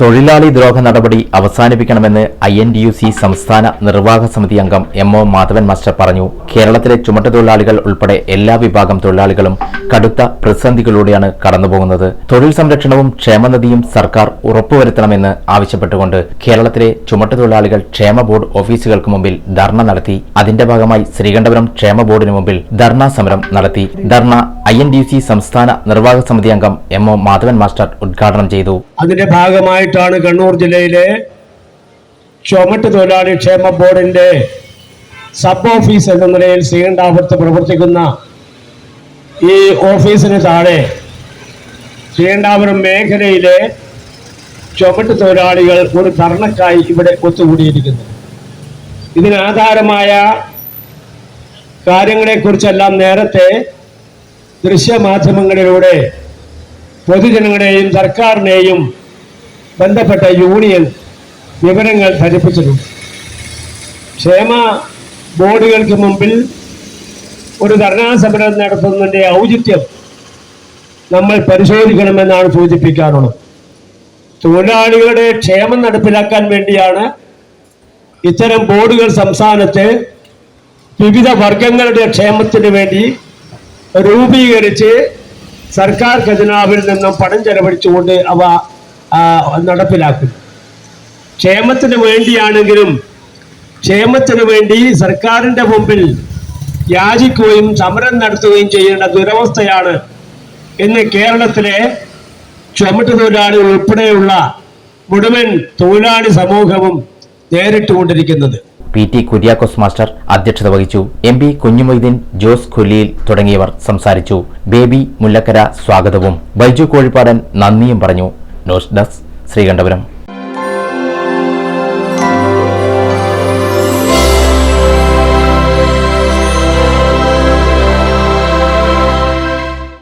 തൊഴിലാളി ദ്രോഹ നടപടി അവസാനിപ്പിക്കണമെന്ന് I N T U C സംസ്ഥാന നിർവാഹക സമിതി അംഗം എം ഒ മാധവൻ മാസ്റ്റർ പറഞ്ഞു. കേരളത്തിലെ ചുമട്ടുതൊഴിലാളികൾ ഉൾപ്പെടെ എല്ലാ വിഭാഗം തൊഴിലാളികളും കടുത്ത പ്രതിസന്ധികളിലൂടെയാണ് കടന്നുപോകുന്നത്. തൊഴിൽ സംരക്ഷണവും ക്ഷേമനിധിയും സർക്കാർ ഉറപ്പുവരുത്തണമെന്ന് ആവശ്യപ്പെട്ടുകൊണ്ട് കേരളത്തിലെ ചുമട്ട തൊഴിലാളികൾ ക്ഷേമ ബോർഡ് ഓഫീസുകൾക്ക് മുമ്പിൽ ധർണ നടത്തി. അതിന്റെ ഭാഗമായി ശ്രീകണ്ഠപുരം ക്ഷേമ ബോർഡിന് മുമ്പിൽ ധർണാ സമരം നടത്തി. ധർണ I N T U C സംസ്ഥാന നിർവാഹക സമിതി അംഗം എം ഒ മാധവൻ മാസ്റ്റർ ഉദ്ഘാടനം ചെയ്തു. അതിന്റെ ഭാഗമായിട്ടാണ് കണ്ണൂർ ജില്ലയിലെ ചുമട്ട് തൊഴിലാളി ക്ഷേമ ബോർഡിന്റെ സബ് ഓഫീസ് എന്ന നിലയിൽ ശ്രീകണ്ഠാപുരത്ത് പ്രവർത്തിക്കുന്ന ഈ ഓഫീസിന് താഴെ ശ്രീകണ്ഠാപുരം മേഖലയിലെ ചുമട്ട് തൊഴിലാളികൾ ഒരു ധർണക്കായി ഇവിടെ ഒത്തുകൂടിയിരിക്കുന്നു. ഇതിനാധാരമായ കാര്യങ്ങളെക്കുറിച്ചെല്ലാം നേരത്തെ ദൃശ്യമാധ്യമങ്ങളിലൂടെ പൊതുജനങ്ങളെയും സർക്കാരിനെയും ബന്ധപ്പെട്ട യൂണിയൻ വിവരങ്ങൾ ധരിപ്പിച്ചിട്ടുണ്ട്. ക്ഷേമ ബോർഡുകൾക്ക് മുമ്പിൽ ഒരു ധർണാ സമരം നടത്തുന്നതിന്റെ ഔചിത്യം നമ്മൾ പരിശോധിക്കണമെന്നാണ് സൂചിപ്പിക്കാറുള്ളത്. തൊഴിലാളികളുടെ ക്ഷേമം നടപ്പിലാക്കാൻ വേണ്ടിയാണ് ഇത്തരം ബോർഡുകൾ സംസ്ഥാനത്ത് വിവിധ വർഗങ്ങളുടെ ക്ഷേമത്തിന് വേണ്ടി രൂപീകരിച്ച് സർക്കാർ ഖജനാവിൽ നിന്നും പണം ചെലവഴിച്ചുകൊണ്ട് അവ ആ, നടപ്പിലാക്കുന്നു ക്ഷേമത്തിന് വേണ്ടിയാണെങ്കിലും ക്ഷേമത്തിന് വേണ്ടി സർക്കാരിന്റെ മുമ്പിൽ യാചിക്കുകയും സമരം നടത്തുകയും ചെയ്യേണ്ട ദുരവസ്ഥയാണ് ഇന്ന് കേരളത്തിലെ ചുമട്ട് തൊഴിലാളികൾ ഉൾപ്പെടെയുള്ള മുഴുവൻ തൊഴിലാളി സമൂഹവും നേരിട്ടുകൊണ്ടിരിക്കുന്നത്. പി ടി കുര്യാക്കോസ് മാസ്റ്റർ അധ്യക്ഷത വഹിച്ചു. എം പി കുഞ്ഞുമൊയ്തീൻ ജോസ് കൊല്ലിയിൽ തുടങ്ങിയവർ സംസാരിച്ചു. ബേബി മുല്ലക്കര സ്വാഗതവും. ബൈജു കോഴിപ്പാടൻ നന്ദിയും പറഞ്ഞു. News desk Sreekandapuram.